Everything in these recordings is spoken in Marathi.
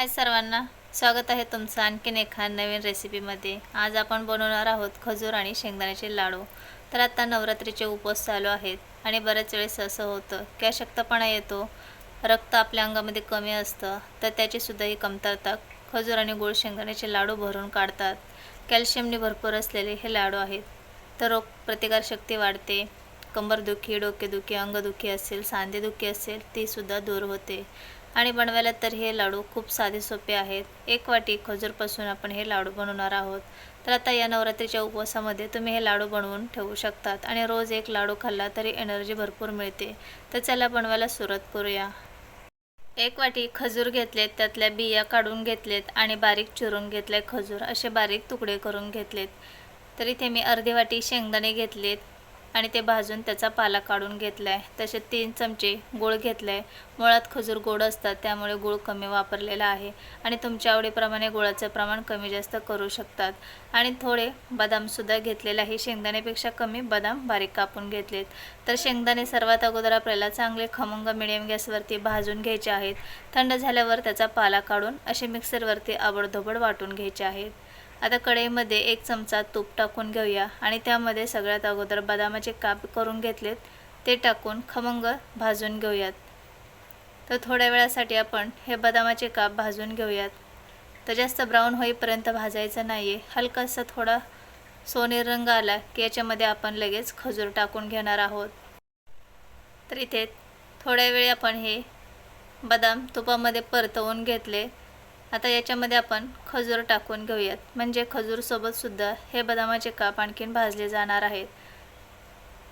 हाय सर्वांना स्वागत आहे तुमचं आणखीन एका नवीन रेसिपीमध्ये आज आपण बनवणार आहोत खजूर आणि शेंगदाण्याचे लाडू. तर आता नवरात्रीचे उपवास चालू आहेत आणि बऱ्याच वेळेस असं होतं की अशक्तपणा येतो रक्त आपल्या अंगामध्ये कमी असतं तर त्याचीसुद्धा ही कमतरता खजूर आणि गोड शेंगदाण्याचे लाडू भरून काढतात. कॅल्शियमने भरपूर असलेले हे लाडू आहेत. तर रोग प्रतिकारशक्ती वाढते कंबरदुखी डोकेदुखी अंगदुखी असेल सांधेदुखी असेल तीसुद्धा दूर होते. आणि बनवायला तर हे लाडू खूप साधे सोपे आहेत. एक वाटी खजूरपासून आपण हे लाडू बनवणार आहोत. तर आता या नवरात्रीच्या उपवासामध्ये तुम्ही हे लाडू बनवून ठेवू शकतात. आणि रोज एक लाडू खाल्ला तरी एनर्जी भरपूर मिळते. तर चला बनवायला सुरुवात करूया. एक वाटी खजूर घेतलेत त्यातल्या बिया काढून घेतलेत आणि बारीक चिरून घेतले खजूर. असे बारीक तुकडे करून घेतलेत. तर इथे मी अर्धी वाटी शेंगदाणे घेतलेत. आणि ते भाजून त्याचा पाला काढून घेतला आहे तसे तीन चमचे गूळ घेतला आहे मुळात खजूर गोड असतात त्यामुळे गूळ कमी वापरलेला आहे. आणि तुमच्या आवडीप्रमाणे गुळाचं प्रमाण कमी जास्त करू शकतात. आणि थोडे बदामसुद्धा घेतलेले आहे. शेंगदाण्यापेक्षा कमी बदाम बारीक कापून घेतलेत. तर शेंगदाणे सर्वात अगोदर आपल्याला चांगले खमंग मिडियम गॅसवरती भाजून घ्यायचे आहेत. थंड झाल्यावर त्याचा पाला काढून असे मिक्सरवरती आबडधोबड वाटून घ्यायचे आहेत. आता कढईमध्ये एक चमचा तूप टाकून घेऊया आणि त्यामध्ये सगळ्यात अगोदर बदामाचे काप करून घेतलेत. ते टाकून खमंग भाजून घेऊयात. तर थोड्या वेळासाठी आपण हे बदामाचे काप भाजून घेऊयात. तर जास्त ब्राऊन होईपर्यंत भाजायचं नाही आहे हलकासा थोडा सोनेरी रंग आला की याच्यामध्ये आपण लगेच खजूर टाकून घेणार आहोत. तर इथे थोड्या वेळी आपण हे बदाम तुपामध्ये परतवून घेतले. आता याच्यामध्ये आपण खजूर टाकून घेऊयात. म्हणजे खजूरसोबतसुद्धा हे बदामाचे काप आणखीन भाजले जाणार आहेत.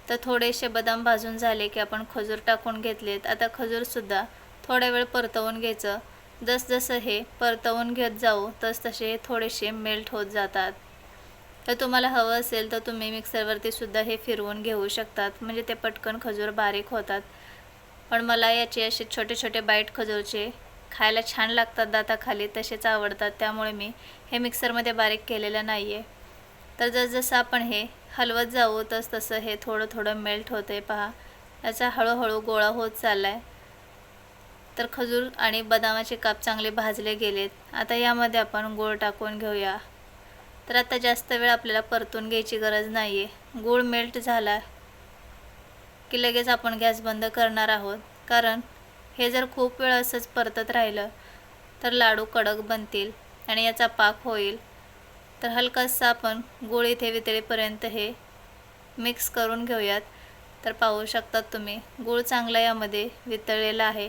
तर थोडेसे बदाम भाजून झाले की आपण खजूर टाकून घेतलेत. आता खजूरसुद्धा थोड्या वेळ परतवून घ्यायचं. जसजसं हे परतवून घेत जाऊ तस तसे हे थोडेसे मेल्ट होत जातात. तर तुम्हाला हवं असेल तर तुम्ही मिक्सरवरती सुद्धा हे फिरवून घेऊ शकतात. म्हणजे ते पटकन खजूर बारीक होतात. पण मला याचे असे छोटे छोटे बाईट खजूरचे खायला छान लागतात दाताखाली तसेच आवडतात. त्यामुळे मी हे मिक्सरमध्ये बारीक केलेलं नाही आहे तर जसजसं आपण हे हलवत जाऊ तस तसं हे थोडं थोडं मेल्ट होतं आहे पहा याचा हळूहळू गोळा होत चालला आहे तर खजूर आणि बदामाचे काप चांगले भाजले गेलेत. आता यामध्ये आपण गूळ टाकून घेऊया. तर आता जास्त वेळ आपल्याला परतून घ्यायची गरज नाही आहे गूळ मेल्ट झाला की लगेच आपण गॅस बंद करणार आहोत. कारण हे जर खूप वेळ असंच परतत राहिलं तर लाडू कडक बनतील आणि याचा पाक होईल. तर हलकासा आपण गूळ इथे वितळेपर्यंत हे मिक्स करून घेऊयात. तर पाहू शकतात तुम्ही गूळ चांगला यामध्ये वितळलेला आहे.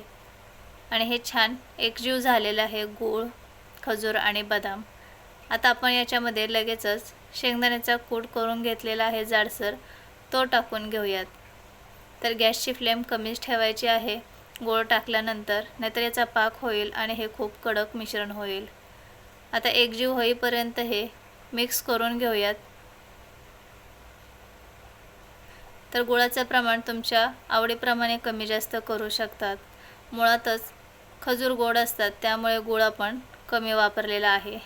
आणि हे छान एकजीव झालेलं आहे गूळ खजूर आणि बदाम. आता आपण याच्यामध्ये लगेचच शेंगदाण्याचा कूट करून घेतलेला आहे जाडसर तो टाकून घेऊयात. तर गॅसची फ्लेम कमीच ठेवायची आहे. गोळ टाकल्यानंतर नाहीतर याचा पाक होईल आणि हे खूप कडक मिश्रण होईल. आता एकजीव होईपर्यंत हे मिक्स करून घेऊयात. तर गुळाचं प्रमाण तुमच्या आवडीप्रमाणे कमी जास्त करू शकतात. मुळातच खजूर गोड असतात त्यामुळे गुळ आपण कमी वापरलेला आहे.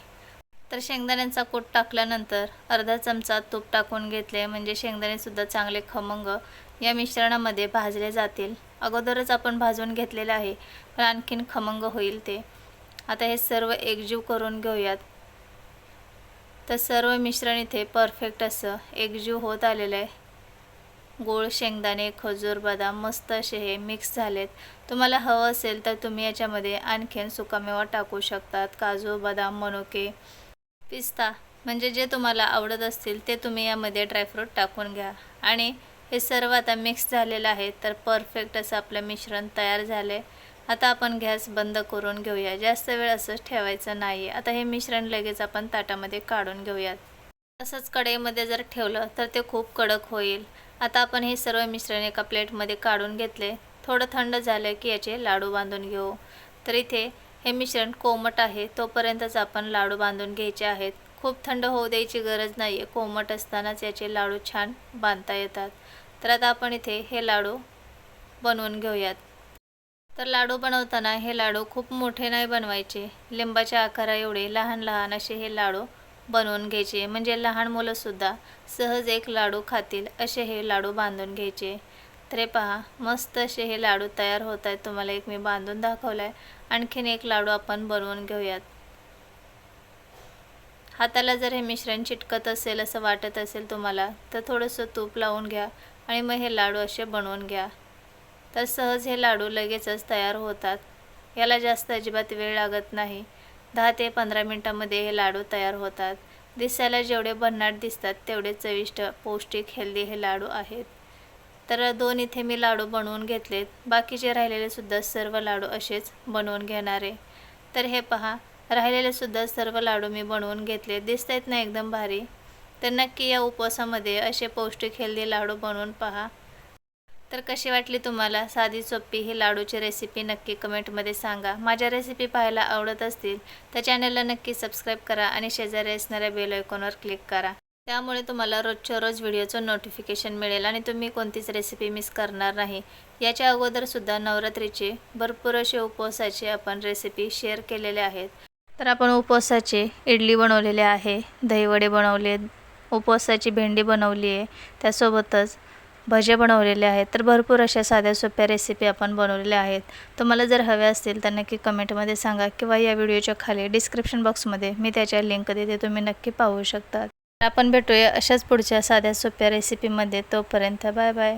तर शेंगदाण्यांचा कूट टाकल्यानंतर अर्धा चमचा तूप टाकून घेतले म्हणजे शेंगदाणेसुद्धा चांगले खमंग या मिश्रणामध्ये भाजले जातील. अगोदरच आपण भाजून घेतलेलं आहे. पण आणखीन खमंग होईल ते. आता हे सर्व एकजीव करून घेऊयात. तर सर्व मिश्रण इथे परफेक्ट असं एकजीव होत आलेलं आहे. गोळ शेंगदाणे खजूर बदाम मस्त असे हे मिक्स झालेत. तुम्हाला हवं असेल तर तुम्ही याच्यामध्ये आणखीन सुकामेवा टाकू शकतात. काजू बदाम मनुके पिस्ता म्हणजे जे तुम्हाला आवडत असतील ते तुम्ही यामध्ये ड्रायफ्रूट टाकून घ्या. आणि हे सर्व आता मिक्स झालेलं आहे. तर परफेक्ट असं आपलं मिश्रण तयार झालं आहे आता आपण गॅस बंद करून घेऊया. जास्त वेळ असंच ठेवायचं नाही आता हे मिश्रण लगेच आपण ताटामध्ये काढून घेऊयात. तसंच कढईमध्ये जर ठेवलं तर ते खूप कडक होईल. आता आपण हे सर्व मिश्रण एका प्लेटमध्ये काढून घेतले. थोडं थंड झालं की याचे लाडू बांधून घेऊ. तर इथे हे मिश्रण कोमट आहे. तोपर्यंतच आपण लाडू बांधून घ्यायचे आहेत. खूप थंड होऊ द्यायची गरज नाही आहे कोमट असतानाच याचे लाडू छान बांधता येतात. तर आता आपण इथे हे लाडू बनवून घेऊयात. तर लाडू बनवताना हे लाडू खूप मोठे नाही बनवायचे. लिंबाच्या आकारा एवढे लहान लहान असे हे लाडू बनवून घ्यायचे. म्हणजे लहान मुलंसुद्धा सहज एक लाडू खातील असे हे लाडू बांधून घ्यायचे. तर हे पहा मस्त असे हे लाडू तयार होत आहेत. तुम्हाला एक मी बांधून दाखवला आहे आणखीन एक लाडू आपण बनवून घेऊयात. हाताला जर हे मिश्रण चिटकत असेल असं वाटत असेल तुम्हाला तर थोडंसं तूप लावून घ्या. आणि मग हे लाडू असे बनवून घ्या. तर सहज हे लाडू लगेचच तयार होतात. याला जास्त अजिबात वेळ लागत नाही. दहा ते पंधरा मिनटामध्ये हे लाडू तयार होतात. दिसायला जेवढे भन्नाट दिसतात तेवढे चविष्ट पौष्टिक हेल्दी हे लाडू आहेत. तर दोन इथे मी लाडू बनवून घेतलेत. बाकीचे राहिलेले सुद्धा सर्व लाडू असेच बनवून घेणारे. तर हे पहा राहिलेले सुद्धा सर्व लाडू मी बनवून घेतले दिसत आहेत ना एकदम भारी? तर नक्की या उपवासामध्ये असे पौष्टिक हेल्दी लाडू बनवून पहा. तर कशी वाटली तुम्हाला साधी सोपी ही लाडूची रेसिपी नक्की कमेंटमध्ये सांगा. माझ्या रेसिपी पाहायला आवडत असतील तर चॅनलला नक्की सबस्क्राईब करा आणि शेजारी असणाऱ्या बेल आयकॉनवर क्लिक करा. त्यामुळे तुम्हाला रोजच्या रोज व्हिडिओचं नोटिफिकेशन मिळेल आणि तुम्ही कोणतीच रेसिपी मिस करणार नाही. याच्या अगोदरसुद्धा नवरात्रीचे भरपूर असे उपवासाचे आपण रेसिपी शेअर केलेले आहेत. तर आपण उपवासाचे इडली बनवलेले आहे दहीवडे बनवले उपवासाची भेंडी बनवली आहे. त्यासोबतच भजे बनवलेले आहेत. तर भरपूर अशा साध्या सोप्या रेसिपी आपण बनवलेल्या आहेत. तुम्हाला जर हव्या असतील तर नक्की कमेंटमध्ये सांगा किंवा या व्हिडिओच्या खाली डिस्क्रिप्शन बॉक्समध्ये मी त्याच्या लिंक देते. तुम्ही नक्की पाहू शकता आपण भेटूया अशाच पुढच्या साध्या सोप्या रेसिपीमध्ये तोपर्यंत बाय बाय